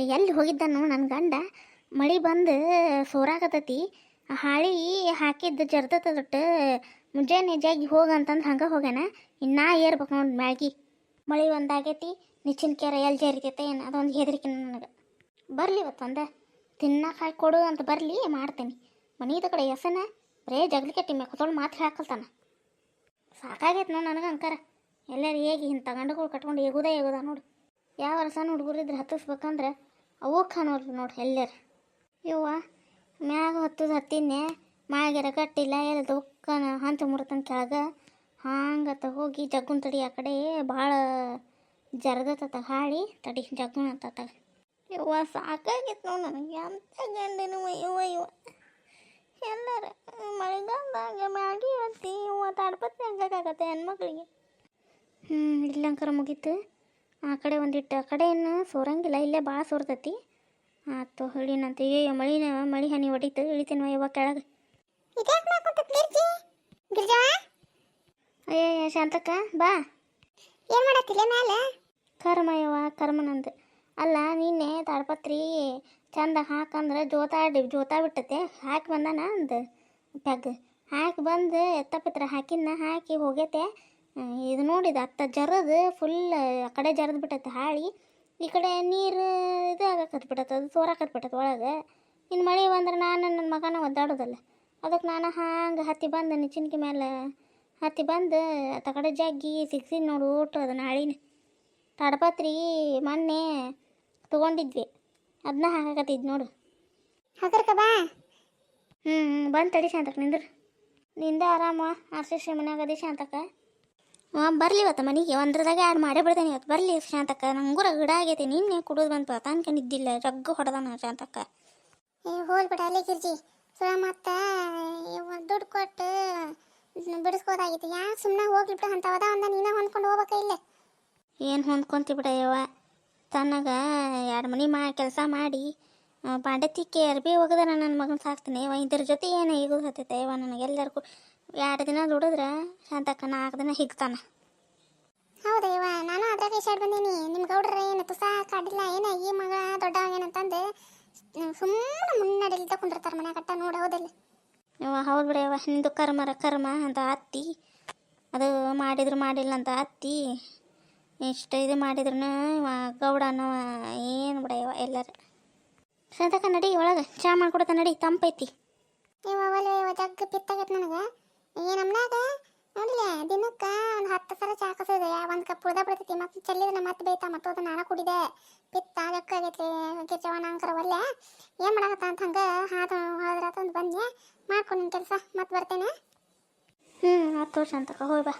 ಎಲ್ಲಿ ಹೋಗಿದ್ದನು ನನ್ನ ಗಂಡ? ಮಳೆ ಬಂದು ಸೋರಾಗತತಿ. ಹಾಳಿ ಹಾಕಿದ್ದು ಜರ್ದತ್ತದಟ್ಟು ಮುಂಜಾನೆ ನಿಜಾಗಿ ಹೋಗಂತಂದು ಹಂಗೆ ಹೋಗ್ಯಾನ. ಇನ್ನ ಏರ್ಬೇಕು ನೋಡಿ ಮ್ಯಾಗಿ ಮಳೆ ಒಂದಾಗೈತಿ, ನಿಚ್ಚಿನ ಕೆರೆ ಎಲ್ಲಿ ಜರಿತೈತೆ ಏನು ಅದೊಂದು ಹೆದರಿಕೆ ನನಗೆ. ಬರಲಿ ಇವತ್ತು ಒಂದ. ತಿನ್ನಕ್ಕೆ ಹಾಕಿ ಕೊಡು ಅಂತ ಬರಲಿ, ಮಾಡ್ತೀನಿ. ಮನೀದ ಕಡೆ ಎಸನ, ಬರೇ ಜಗ್ಲಿ ಕಟ್ಟಿ ಮೆಕ್ಕದೊಳು ಮಾತು ಹಾಕಲ್ತಾನ ಸಾಕಾಗೈತೆ ನೋಡಿ ನನಗೆ ಅಂಕಾರ. ಎಲ್ಲರೂ ಹೇಗೆ ಇಂಥ ಗಂಡುಗಳು ಕಟ್ಕೊಂಡು ಎಗುದ ಎಗುದ ನೋಡು. ಯಾವ ಸಣ್ಣ ಹುಡುಗರು ಇದ್ರೆ ಹತ್ತಿಸ್ಬೇಕಂದ್ರೆ ಅವು ನೋಡ್ರಿ ನೋಡಿ ಎಲ್ಲರ. ಇವ್ವ ಮ್ಯಾಗ ಹತ್ತದ ಹತ್ತಿನೇ ಮಾಗಿರ ಕಟ್ಟಿಲ್ಲ ಎಲ್ಲ ದೊಕ್ಕನ ಹಂತ ಮುರತನ ಕೆಳಗೆ. ಹಾಂಗ ಹೋಗಿ ಜಗ್ಗುನ ತಡಿ ಆ ಕಡೆ, ಭಾಳ ಜರದತ್ತ ಹಾಳಿ, ತಡಿ ಜಗ್ಗುನ ಅಂತ ಇವ್ವ ಸಾಕಾಗಿತ್ತು ನೋಡಿ ನನಗೆ. ಅಂತ ಗಂಡನು ಇವ ಇವ ಎಲ್ಲರ ಮಳೆಗಾಲದಾಗ ಮ್ಯಾಗಿ ಹತ್ತಿ ಇವ ತಾಡ್ಪತ್ತಿ ಹಂಗಾಗತ್ತೆ ಹೆಣ್ಮಕ್ಳಿಗೆ. ಹ್ಞೂ ಇಲ್ಲಂಕರ ಮುಗೀತು. ಆ ಕಡೆ ಒಂದಿಟ್ಟು ಆ ಕಡೆ ಏನು ಸೋರಂಗಿಲ್ಲ ಇಲ್ಲೇ ಭಾಳ ಸೋರ್ತೈತಿ. ಆತು ಹೇಳಿನಂತ ಅಯ್ಯೋ ಮಳಿನ ಮಳಿ ಹನಿ ಹೊಡಿತು ಇಳಿತೀನಿ ಇವಾಗ ಕೆಳಗೆ. ಅಯ್ಯಯ್ಯ ಶಾಂತಕ್ಕ ಬಾ. ಏನು ಮಾಡತ್ತಿಲ್ಲ ಮೇಲೆ ಕರ್ಮ ಯವ್ವ ಕರ್ಮ ನಂದು ಅಲ್ಲ ನಿನ್ನೆ ತಾಡ್ಪತ್ರಿ ಚಂದ ಹಾಕಂದ್ರೆ ಜೋತಾಡಿ ಜೋತಾ ಬಿಟ್ಟತೆ ಹಾಕಿ ಬಂದಾನ ಅಂದು. ಪೆಗ್. ಹಾಕಿ ಬಂದು ಎತ್ತಪಿತ್ರ ಹಾಕಿನ ಹಾಕಿ ಹೋಗೈತೆ ಇದು ನೋಡಿದ ಅತ್ತ ಜರದು ಫುಲ್ ಆ ಕಡೆ ಜರದ್ ಬಿಟ್ಟೈತೆ ಹಾಳಿ ಈ ಕಡೆ ನೀರು ಇದು ಆಗಕತ್ ಬಿಟ್ಟೈತೆ ಅದು ಸೋರಾಕತ್ ಬಿಟ್ಟೈತೆ ಒಳಗೆ. ಇನ್ನು ಮಳೆ ಬಂದ್ರೆ ನಾನು ನನ್ನ ಮಗನ ಒದ್ದಾಡೋದಲ್ಲ ಅದಕ್ಕೆ ನಾನು ಹಾಂಗೆ ಹತ್ತಿ ಬಂದು ನಿಚ್ಚಿನ್ಕಿ ಮೇಲೆ ಹತ್ತಿ ಬಂದು ಅತ್ತ ಕಡೆ ಜಗ್ಗಿ ಸಿಕ್ಸಿ ನೋಡು ಊಟ ಅದನ್ನ ಹಾಳಿನ. ತಡಪತ್ರಿ ಮೊನ್ನೆ ತೊಗೊಂಡಿದ್ವಿ ಅದನ್ನ ಹಾಕಾಕತ್ತಿದ್ ನೋಡು. ಹಾಕರ್ಕ ಬಾ. ಹ್ಞೂ ಬಂದು ತಡಿ ಶಾಂತಕ್ಕೆ ನಿಂದ್ರ. ನಿಂದ ಆರಾಮ ಅದಿ ಶಾಂತಕ್ಕ. ಹಾಂ ಬರಲಿ ಇವತ್ತು ಮನೆಗೆ. ಒಂದ್ರದಾಗ ಯಾರು ಮಾಡೇ ಬಿಡ್ತೇನೆ ಇವತ್ತು. ಬರಲಿ ಶಾಂತಕ್ಕ. ನಂಗೂರ ಗಿಡ ಆಗೈತಿ. ನಿನ್ನೆ ಕುಡಿದು ಬಂತು ಅತ ಅನ್ಕೊಂಡಿದ್ದಿಲ್ಲ ಜಗ್ಗು ಹೊಡೆದಾನ ಶಾಂತಕ್ಕ. ಏ ಹೋಲ್ ಬಿಡ ಅಲ್ಲೇ ಗಿರ್ಜಿ. ಸುಳ ಮತ್ತ ದುಡ್ಡು ಕೊಟ್ಟು ಬಿಡಿಸ್ಬೋದಾಗಿತ್ತು. ಯಾ ಸುಮ್ಮನೆ ಹೋಗ್ಲಿ ಬಿಡು ಅಂತವದ ಒಂದ ನೀನ ಹೊಂದ್ಕೊಂಡು ಹೋಗ್ಬೇಕ ಇಲ್ಲ? ಏನು ಹೊಂದ್ಕೊಂತಿ ಯವ್ವ. ತನಗ ಎರಡು ಮನೆ ಮಾ ಕೆಲಸ ಮಾಡಿ ಪಾಂಡತಿ ಕೇರ್ ತಿಕ್ಕಿ ಅರ್ಬಿ ಒಗದ ನನ್ನ ಮಗನ ಸಾಕ್ತೀನಿ. ಇದ್ರ ಜೊತೆ ಏನು ಈಗ ಹತ್ತೈತೆ ಯವ್ವ ನನಗೆ ಎಲ್ಲರಿಗೂ ಎರಡು ದಿನ ದುಡಿದ್ರೆ ಶಾಂತಕ್ಕ ನಾಲ್ಕು ದಿನ ಹಿಗ್ತಾನ. ಹೌದಯ್ಯವ ನಾನು ಅದ್ರಾಗ ಇಷ್ಟ ಬಂದೀನಿ. ನಿಮ್ಮ ಗೌಡ್ರ ಏನು ತುಸ ಕಾಡಿಲ್ಲ ಏನ ಈ ಮಗ ದೊಡ್ಡ ಏನಂತಂದು ಸುಮ್ಮನೆ ಮುನ್ನಡೆಯಲ್ಲಿ ತಗೊಂಡಿರ್ತಾರ ಮನೆ ಕಟ್ಟ ನೋಡಿ ಹೌದಲ್ಲ. ಇವ ಹೌದು ಬಿಡ ಇವ ನಿಂದು ಕರ್ಮರ ಕರ್ಮ ಅಂತ ಅತ್ತಿ. ಅದು ಮಾಡಿದ್ರು ಮಾಡಿಲ್ಲ ಅಂತ ಅತ್ತಿ. ಇಷ್ಟು ಇದು ಮಾಡಿದ್ರು ಗೌಡ ಅನ್ನೋ ಏನು ಬಿಡಯ್ಯವ ಎಲ್ಲರ. ಶಾಂತಕ್ಕ ನಡಿ ಒಳಗೆ ಚಾ ಮಾಡ್ಕೊಡತ್ತ ನಡಿ. ತಂಪೈತಿ. ಇವ ಒಲೆ ಇವ ಜಗ್ ಪಿತ್ತಾಗೈತೆ ನನಗೆ. ಈ ನಮ್ಮನಾಗ ನೋಡಿಲ್ಲ ದಿನಕ್ಕೆ ಒಂದು ಹತ್ತು ಸಲ ಚಾ ಕಸದೆ ಒಂದು ಕಪ್ ಉಳ್ದ ಬಿಡ್ತೈತಿ. ಮತ್ತೆ ಚೆಲ್ಲಿದ್ರೆ ಮತ್ತೆ ಬೇಯ್ತಾ, ಮತ್ತು ಅದು ನಾನು ಕುಡಿದೆ. ಪಿತ್ತ ಕಿಚ್ಚವನ ಅಂಕರ ಒಲ್ಲೆ. ಏನು ಮಾಡಕತ್ತ ಅಂತ ಹಂಗೆ ಹಾದು ಹೋದ್ರಾತ ಅಂತ ಬಂದೆ ಮಾಡ್ಕೊಂಡು ಕೆಲಸ. ಮತ್ತೆ ಬರ್ತೇನೆ. ಹ್ಞೂ ವರ್ಷ ಶಾಂತಕ್ಕ ಹೋಯ್ ಬಾ.